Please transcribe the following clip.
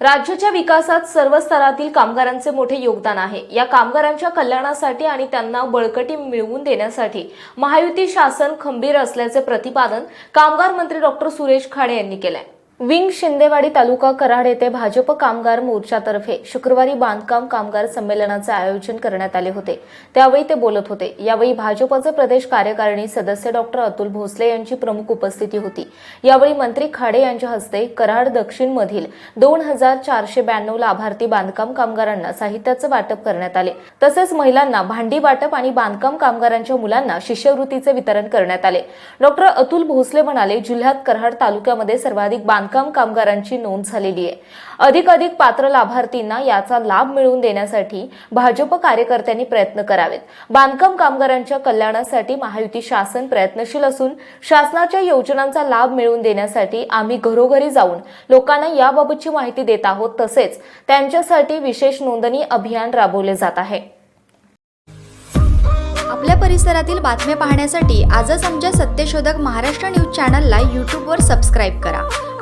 राज्याच्या विकासात सर्व स्तरातील कामगारांचे मोठे योगदान आहे. या कामगारांच्या कल्याणासाठी आणि त्यांना बळकटी मिळवून देण्यासाठी महायुती शासन खंबीर असल्याचे प्रतिपादन कामगार मंत्री डॉक्टर सुरेश खाडे यांनी केलंय. विंग शिंदेवाडी तालुका कराड येथे भाजप कामगार मोर्चातर्फे शुक्रवारी बांधकाम कामगार संमेलनाचे आयोजन करण्यात आले होते. त्यावेळी ते बोलत होते. यावेळी भाजपचे प्रदेश कार्यकारिणी सदस्य डॉक्टर अतुल भोसले यांची प्रमुख उपस्थिती होती. यावेळी मंत्री खाडे यांच्या हस्ते कराड दक्षिण मधील दोन हजार चारशे ब्याण्णव लाभार्थी बांधकाम कामगारांना साहित्याचं वाटप करण्यात आले. तसेच महिलांना भांडी वाटप आणि बांधकाम कामगारांच्या मुलांना शिष्यवृत्तीचे वितरण करण्यात आले. डॉक्टर अतुल भोसले म्हणाले जिल्ह्यात कराड तालुक्यामध्ये सर्वाधिक बांधकाम बांधकाम कामगारांची नोंद झालेली आहे. अधिक अधिक पात्र लाभार्थींना याचा लाभ मिळवून देण्यासाठी भाजप कार्यकर्त्यांनी प्रयत्न करावेत. बांधकाम कामगारांच्या कल्याणासाठी महायुती शासन प्रयत्नशील असून शासनाच्या योजनांचा लाभ मिळवून देण्यासाठी आम्ही घरोघरी जाऊन लोकांना याबाबतची माहिती देत आहोत. तसेच त्यांच्यासाठी विशेष नोंदणी अभियान राबवले जात आहे. आपल्या परिसरातील बातम्या पाहण्यासाठी आजच आमच्या सत्यशोधक महाराष्ट्र न्यूज चॅनलला यूट्यूबवर सबस्क्राईब करा.